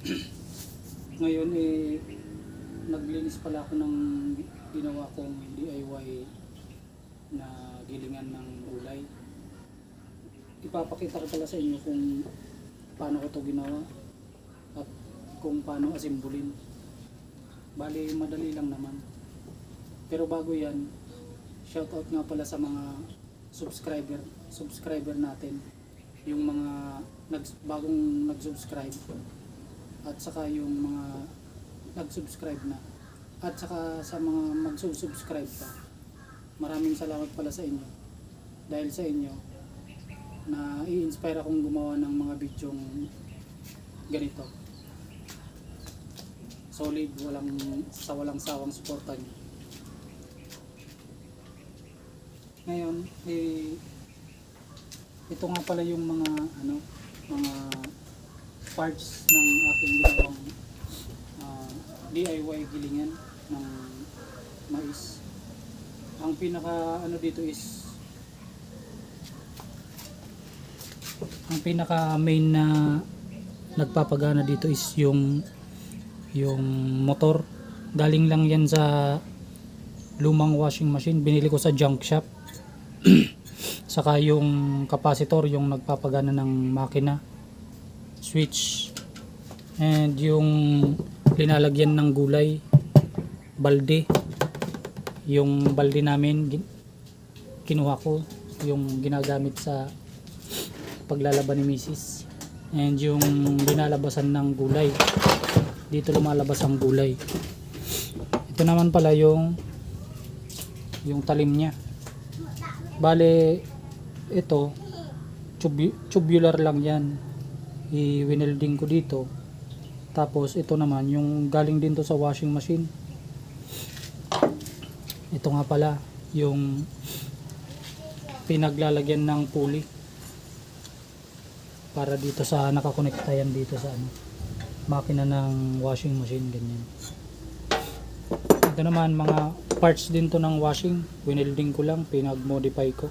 Ngayon eh, naglinis pala ako ng ginawa kong DIY na gilingan ng gulay. Ipapakita ko pala sa inyo kung paano ko to ginawa at kung paano asimbulin. Bali, madali lang naman. Pero bago yan, shoutout nga pala sa mga subscriber subscriber natin. Yung mga nag, bagong nag-subscribe at saka yung mga nag-subscribe na at saka sa mga mag-subscribe pa. Maraming salamat pala sa inyo. Dahil sa inyo, na i-inspire akong gumawa ng mga bidyong ganito. Solid, walang sa walang sawang suporta niyo. Ngayon, eh, ito nga pala yung mga ano, mga parts ng aking ginawang ah, DIY gilingan ng mais. Ang pinaka ano dito is ang pinaka main na nagpapagana dito is yung yung motor. Galing lang yan sa lumang washing machine. Binili ko sa junk shop. Saka yung capacitor yung nagpapagana ng makina. Switch. And yung linalagyan ng gulay. Balde. Yung balde namin kinuha ko. Yung ginagamit sa paglalaban ni Mrs. And yung linalabasan ng gulay. Dito lumalabas ang gulay. Ito naman pala yung yung talim niya. Bale, ito, tubu- tubular lang yan. I-winelding ko dito. Tapos ito naman, yung galing din to sa washing machine. Ito nga pala, yung pinaglalagyan ng pulley para dito sa nakakonekta yan dito sa ano makina ng washing machine ganyan ito naman mga parts din to ng washing winelding ko lang pinag modify ko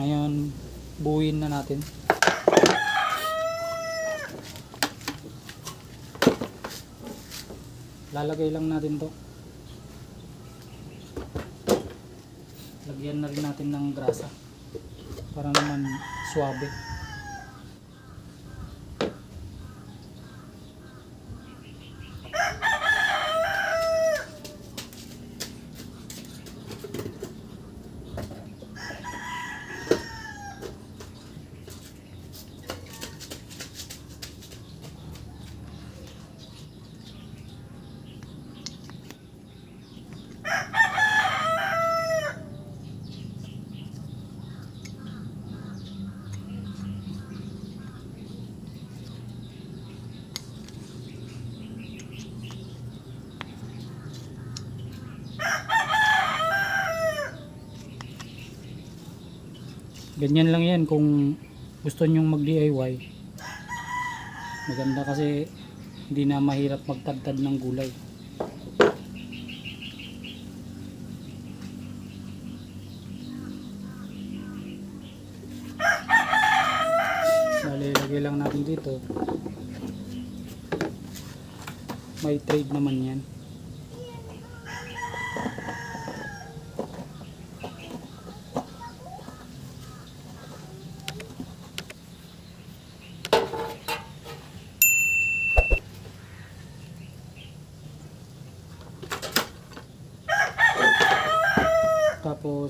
ngayon buuin na natin lalagay lang natin to. Lagyan na rin natin ng grasa para naman swabe ganyan lang yan kung gusto nyong mag DIY maganda kasi hindi na mahirap magtadtad ng gulay. Lagay lang natin dito. May trade naman yan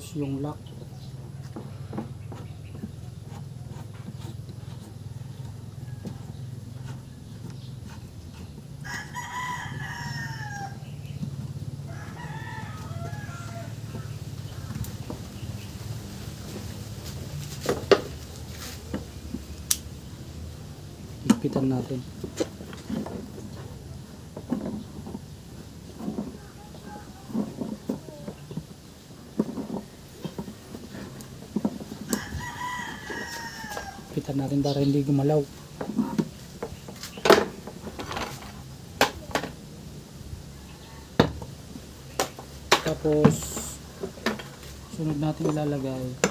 tapos yung lock Higpitan natin. Higpitan natin para hindi gumalaw. Tapos sunod natin ilalagay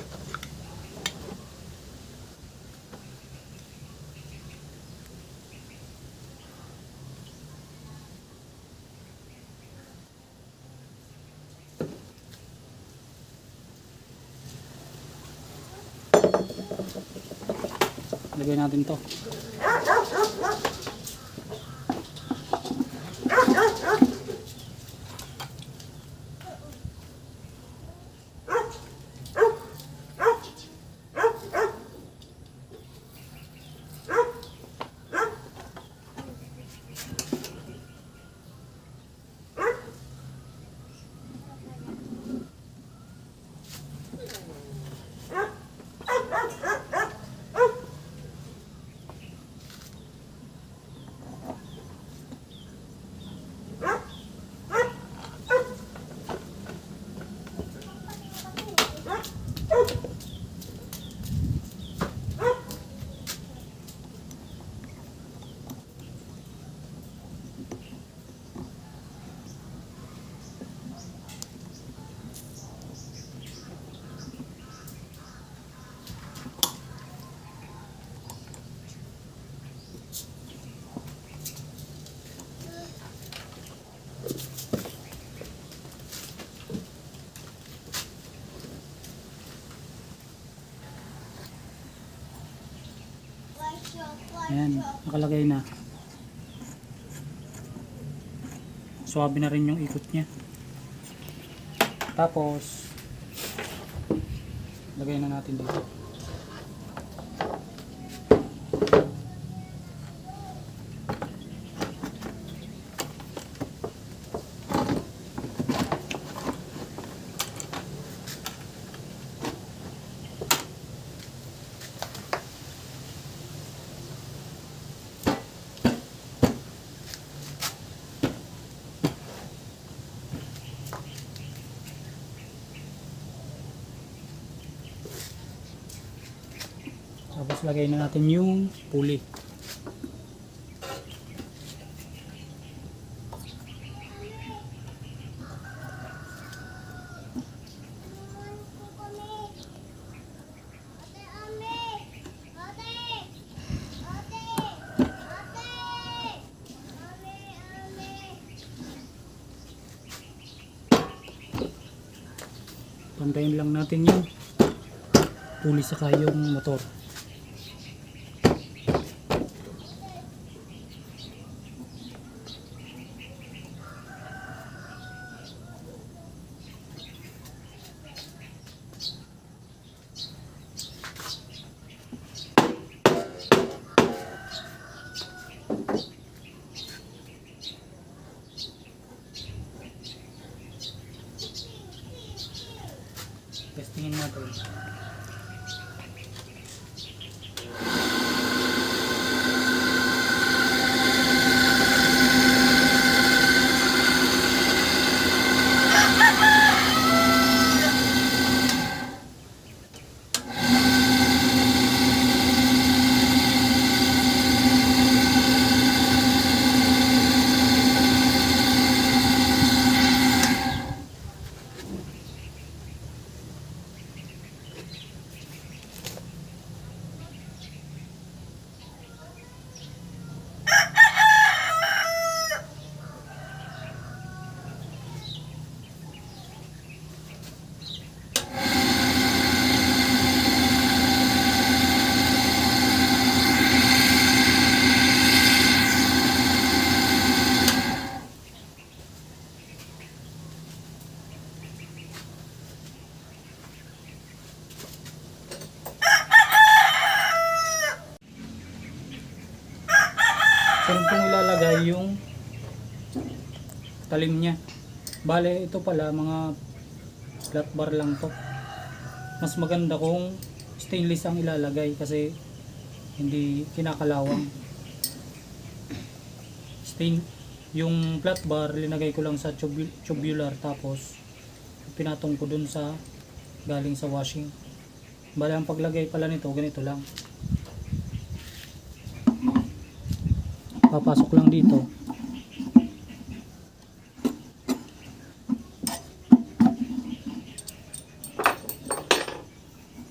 Lagay natin to. Ayan, nakalagay na. Swabe na rin yung ikot niya. Tapos, lagay na natin dito. Tapos lagay na natin yung puli. Pantayin lang natin yung puli sa yung motor. Saan pong ilalagay yung talim niya. Bale, ito pala mga flat bar lang to. Mas maganda kung stainless ang ilalagay kasi hindi kinakalawang. Stain yung flat bar linagay ko lang sa tubu- tubular tapos pinatong ko dun sa galing sa washing. Bale, ang paglagay pala nito ganito lang. Papasok lang dito.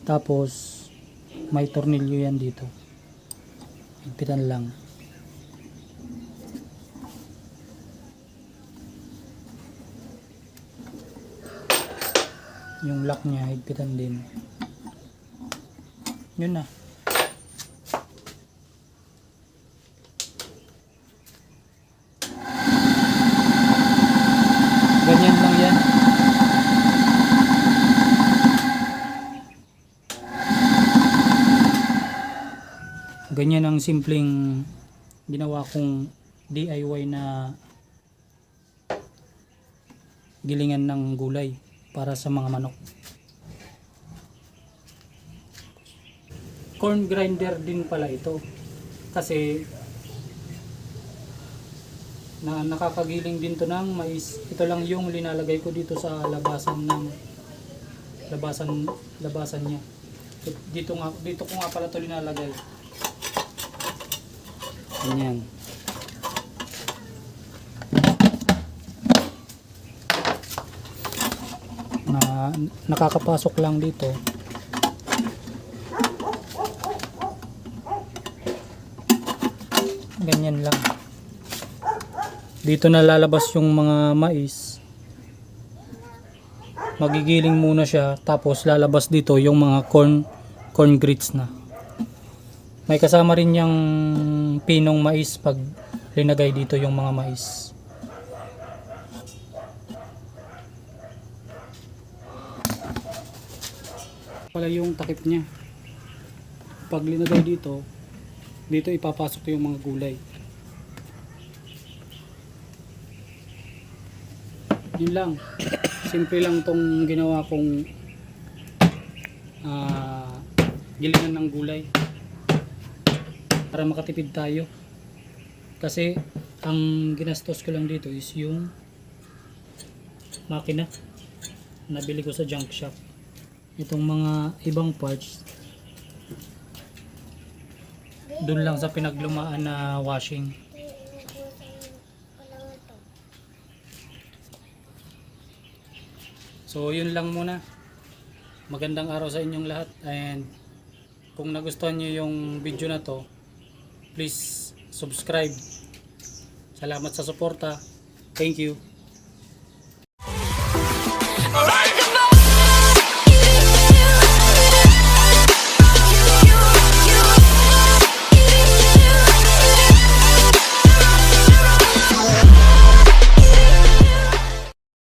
Tapos may tornilyo yan dito. Higpitan lang. Yung lock niya higpitan din. Yun na ganyan ang simpleng ginawa kong DIY na gilingan ng gulay para sa mga manok. Corn grinder din pala ito. Kasi na nakakagiling din to ng mais. Ito lang yung linalagay ko dito sa labasan ng labasan labasan niya. Dito nga dito ko nga pala to linalagay. Ganyan. Na nakakapasok lang dito. Ganyan lang. Dito na lalabas yung mga mais. Magigiling muna siya tapos lalabas dito yung mga corn corn grits na. May kasama rin yung pinong mais pag linagay dito yung mga mais. Pala yung takip niya. Pag linagay dito, dito ipapasok yung mga gulay. Yun lang. Simple lang tong ginawa kong ah, gilingan ng gulay para makatipid tayo. Kasi ang ginastos ko lang dito is yung makina nabili ko sa junk shop. Itong mga ibang parts doon lang sa pinaglumaan na washing. So yun lang muna. Magandang araw sa inyong lahat and kung nagustuhan niyo yung video na to, please subscribe. Salamat sa suporta. Thank you.